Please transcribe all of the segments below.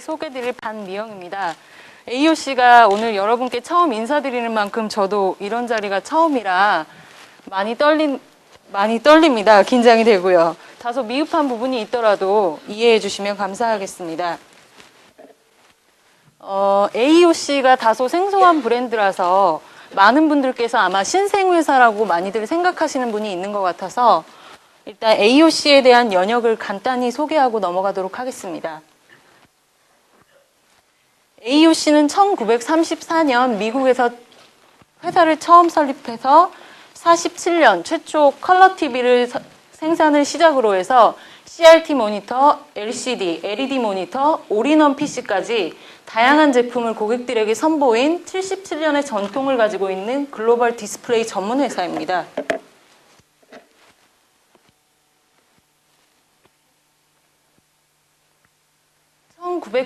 소개드릴 반미영입니다. AOC가 오늘 여러분께 처음 인사드리는 만큼 저도 이런 자리가 처음이라 많이 떨린 많이 떨립니다. 긴장이 되고요. 다소 미흡한 부분이 있더라도 이해해 주시면 감사하겠습니다. 어, AOC가 다소 생소한 브랜드라서 많은 분들께서 아마 신생회사라고 많이들 생각하시는 분이 있는 것 같아서 일단 AOC에 대한 연역을 간단히 소개하고 넘어가도록 하겠습니다. AOC는 1934년 미국에서 회사를 처음 설립해서 47년 최초 컬러 TV를 생산을 시작으로 해서 CRT 모니터, LCD, LED 모니터, 올인원 PC까지 다양한 제품을 고객들에게 선보인 77년의 전통을 가지고 있는 글로벌 디스플레이 전문 회사입니다.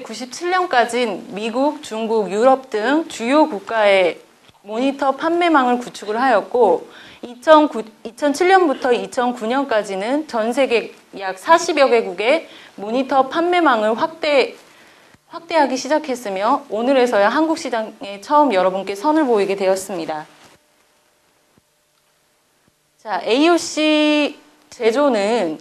(1997년까지) 미국, 중국, 유럽 등 주요 국가의 모니터 판매망을 구축을 하였고 2009, 2007년부터 2009년까지는 전 세계 약 40여 개국의 모니터 판매망을 확대 확대하기 시작했으며 오늘에서야 한국 시장에 처음 여러분께 선을 보이게 되었습니다. 자, AOC 제조는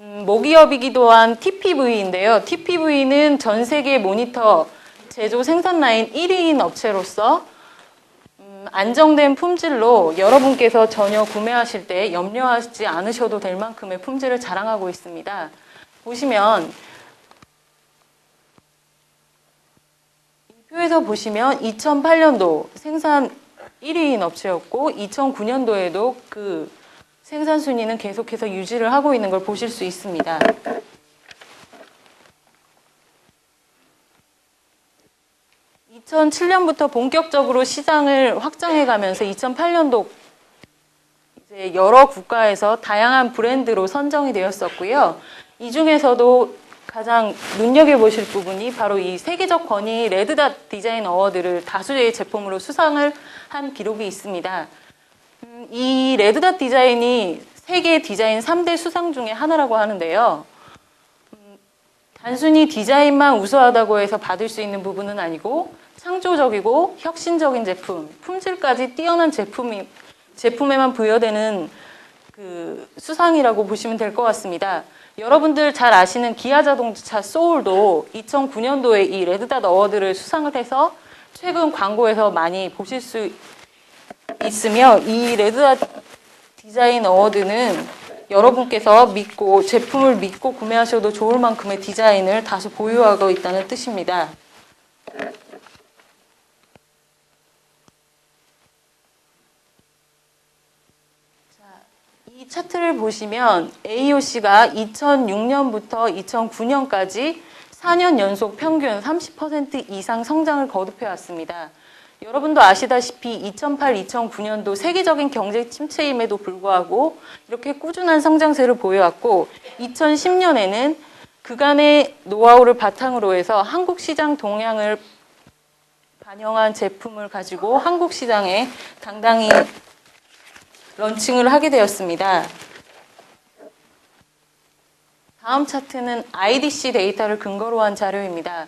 음, 모기업이기도 한 TPV인데요. TPV는 전 세계 모니터 제조 생산 라인 1위인 업체로서 음, 안정된 품질로 여러분께서 전혀 구매하실 때 염려하지 않으셔도 될 만큼의 품질을 자랑하고 있습니다. 보시면 이 표에서 보시면 2008년도 생산 1위인 업체였고 2009년도에도 그 생산 순위는 계속해서 유지를 하고 있는 걸 보실 수 있습니다. (2007년부터) 본격적으로 시장을 확장해 가면서 (2008년도) 이제 여러 국가에서 다양한 브랜드로 선정이 되었었고요. 이 중에서도 가장 눈여겨보실 부분이 바로 이 세계적 권위 레드닷 디자인 어워드를 다수의 제품으로 수상을 한 기록이 있습니다. 음, 이 레드닷 디자인이 세계 디자인 3대 수상 중에 하나라고 하는데요. 음, 단순히 디자인만 우수하다고 해서 받을 수 있는 부분은 아니고 창조적이고 혁신적인 제품, 품질까지 뛰어난 제품이 제품에만 부여되는 그 수상이라고 보시면 될 것 같습니다. 여러분들 잘 아시는 기아 자동차 소울도 2009년도에 이 레드닷 어워드를 수상을 해서 최근 광고에서 많이 보실 수 있으며 이 레드닷 디자인 어워드는 여러분께서 믿고 제품을 믿고 구매하셔도 좋을 만큼의 디자인을 다수 보유하고 있다는 뜻입니다. 이 차트를 보시면 AOC가 2006년부터 2009년까지 4년 연속 평균 30% 이상 성장을 거듭해 왔습니다. 여러분도 아시다시피 2008, 2009년도 세계적인 경제 침체임에도 불구하고 이렇게 꾸준한 성장세를 보여왔고 2010년에는 그간의 노하우를 바탕으로 해서 한국 시장 동향을 반영한 제품을 가지고 한국 시장에 당당히 런칭을 하게 되었습니다. 다음 차트는 IDC 데이터를 근거로 한 자료입니다.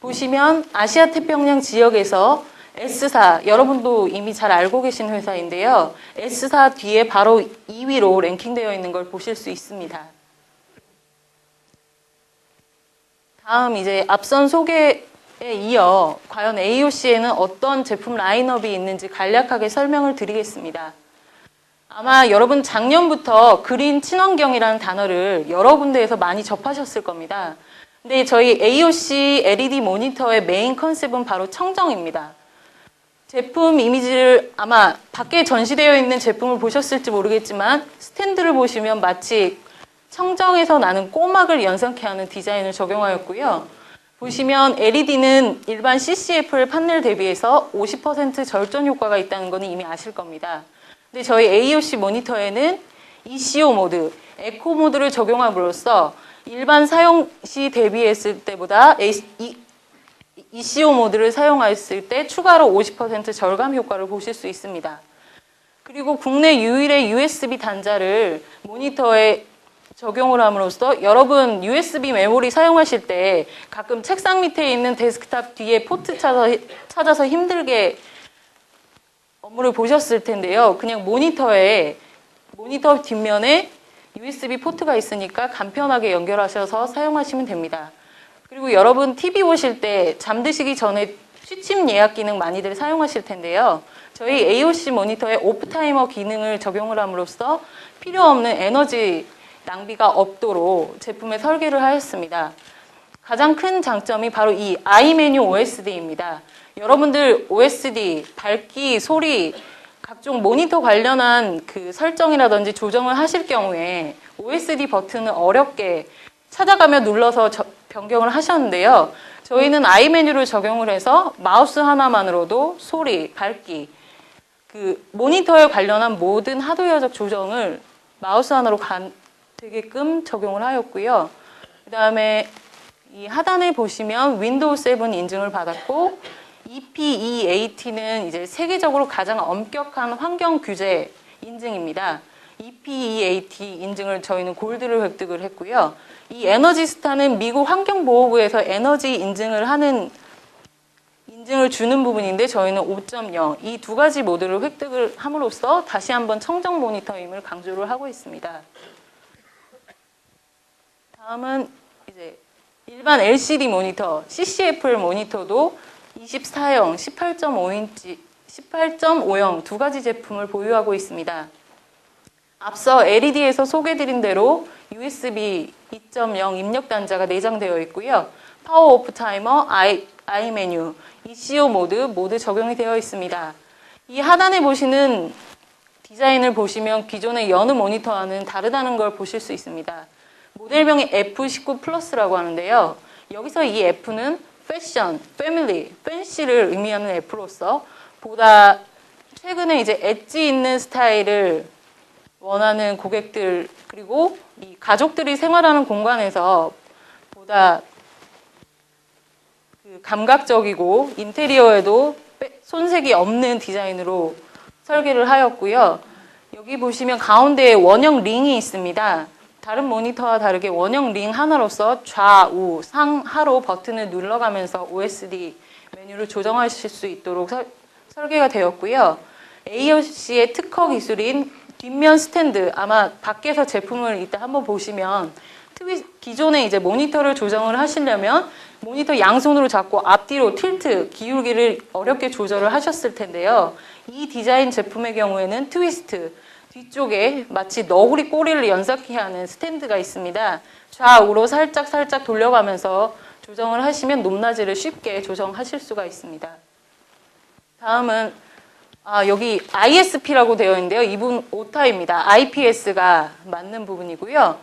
보시면 아시아 태평양 지역에서 S사, 여러분도 이미 잘 알고 계신 회사인데요. S사 뒤에 바로 2위로 랭킹되어 있는 걸 보실 수 있습니다. 다음 이제 앞선 소개에 이어 과연 AOC에는 어떤 제품 라인업이 있는지 간략하게 설명을 드리겠습니다. 아마 여러분 작년부터 그린 친환경이라는 단어를 여러 군데에서 많이 접하셨을 겁니다. 근데 저희 AOC LED 모니터의 메인 컨셉은 바로 청정입니다. 제품 이미지를 아마 밖에 전시되어 있는 제품을 보셨을지 모르겠지만 스탠드를 보시면 마치 청정에서 나는 꼬막을 연상케 하는 디자인을 적용하였고요. 보시면 LED는 일반 CCF를 판넬 대비해서 50% 절전 효과가 있다는 것은 이미 아실 겁니다. 근데 저희 AOC 모니터에는 ECO 모드, 에코 모드를 적용함으로써 일반 사용 시 대비했을 때보다 ECO 모드를 사용했을 때 추가로 50% 절감 효과를 보실 수 있습니다. 그리고 국내 유일의 USB 단자를 모니터에 적용을 함으로써 여러분 USB 메모리 사용하실 때 가끔 책상 밑에 있는 데스크탑 뒤에 포트 찾아서, 찾아서 힘들게 업무를 보셨을 텐데요. 그냥 모니터에 모니터 뒷면에 USB 포트가 있으니까 간편하게 연결하셔서 사용하시면 됩니다. 그리고 여러분 TV 보실 때 잠드시기 전에 취침 예약 기능 많이들 사용하실 텐데요. 저희 AOC 모니터에 오프 타이머 기능을 적용을 함으로써 필요 없는 에너지 낭비가 없도록 제품에 설계를 하였습니다. 가장 큰 장점이 바로 이 i 메뉴 OSD입니다. 여러분들 OSD, 밝기, 소리, 각종 모니터 관련한 그 설정이라든지 조정을 하실 경우에 OSD 버튼을 어렵게 찾아가며 눌러서 저- 변경을 하셨는데요. 저희는 i 메뉴를 적용을 해서 마우스 하나만으로도 소리, 밝기, 그 모니터에 관련한 모든 하드웨어적 조정을 마우스 하나로 간, 되게끔 적용을 하였고요. 그 다음에 이 하단에 보시면 윈도우 7 인증을 받았고 EPEAT는 이제 세계적으로 가장 엄격한 환경 규제 인증입니다. EPEAT 인증을 저희는 골드를 획득을 했고요. 이 에너지 스타는 미국 환경보호부에서 에너지 인증을 하는 인증을 주는 부분인데 저희는 5.0 이 두 가지 모드를 획득을 함으로써 다시 한번 청정 모니터임을 강조를 하고 있습니다. 다음은 이제 일반 LCD 모니터, CCFL 모니터도 24형, 18.5인치, 18.5형 두 가지 제품을 보유하고 있습니다. 앞서 LED에서 소개드린 대로 USB 2.0 입력 단자가 내장되어 있고요. 파워 오프 타이머, 아이, 아이 메뉴, ECO 모드 모두 적용이 되어 있습니다. 이 하단에 보시는 디자인을 보시면 기존의 여느 모니터와는 다르다는 걸 보실 수 있습니다. 모델명이 F19 플러스라고 하는데요. 여기서 이 F는 패션, 패밀리, 팬시를 의미하는 F로서 보다 최근에 이제 엣지 있는 스타일을 원하는 고객들 그리고 이 가족들이 생활하는 공간에서 보다 그 감각적이고 인테리어에도 빼- 손색이 없는 디자인으로 설계를 하였고요. 여기 보시면 가운데에 원형 링이 있습니다. 다른 모니터와 다르게 원형 링 하나로서 좌우 상 하로 버튼을 눌러가면서 OSD 메뉴를 조정하실 수 있도록 설, 설계가 되었고요. AOC의 특허 기술인 뒷면 스탠드 아마 밖에서 제품을 이따 한번 보시면 트위, 기존에 이제 모니터를 조정을 하시려면 모니터 양손으로 잡고 앞뒤로 틸트 기울기를 어렵게 조절을 하셨을 텐데요. 이 디자인 제품의 경우에는 트위스트 뒤쪽에 마치 너구리 꼬리를 연상케 하는 스탠드가 있습니다. 좌우로 살짝 살짝 돌려가면서 조정을 하시면 높낮이를 쉽게 조정하실 수가 있습니다. 다음은 아, 여기 ISP라고 되어 있는데요. 이분 오타입니다. IPS가 맞는 부분이고요.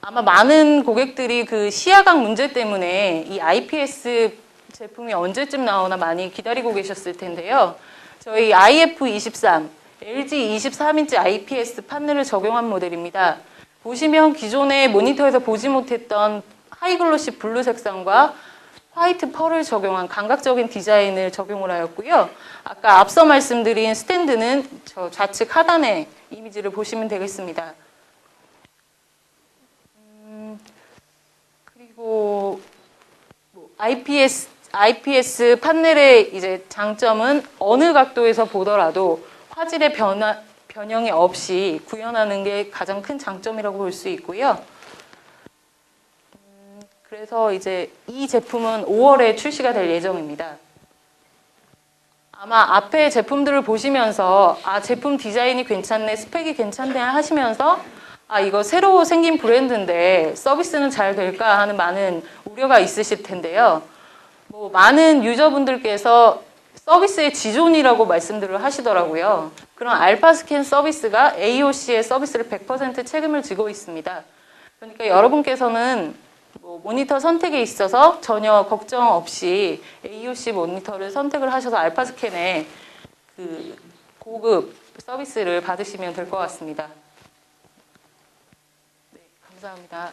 아마 많은 고객들이 그 시야각 문제 때문에 이 IPS 제품이 언제쯤 나오나 많이 기다리고 계셨을 텐데요. 저희 IF23, LG 23인치 IPS 판넬을 적용한 모델입니다. 보시면 기존의 모니터에서 보지 못했던 하이글로시 블루 색상과 화이트 펄을 적용한 감각적인 디자인을 적용을 하였고요. 아까 앞서 말씀드린 스탠드는 저 좌측 하단에 이미지를 보시면 되겠습니다. 음, 그리고 뭐 IPS IPS 판넬의 이제 장점은 어느 각도에서 보더라도 화질의 변화 변형이 없이 구현하는 게 가장 큰 장점이라고 볼 수 있고요. 음, 그래서 이제 이 제품은 5월에 출시가 될 예정입니다. 아마 앞에 제품들을 보시면서 아 제품 디자인이 괜찮네, 스펙이 괜찮네 하시면서 아 이거 새로 생긴 브랜드인데 서비스는 잘 될까 하는 많은 우려가 있으실 텐데요. 뭐 많은 유저분들께서 서비스의 지존이라고 말씀들을 하시더라고요. 그런 알파 스캔 서비스가 AOC의 서비스를 100% 책임을 지고 있습니다. 그러니까 여러분께서는 뭐 모니터 선택에 있어서 전혀 걱정 없이 AOC 모니터를 선택을 하셔서 알파 스캔의 그 고급 서비스를 받으시면 될 것 같습니다. 네, 감사합니다.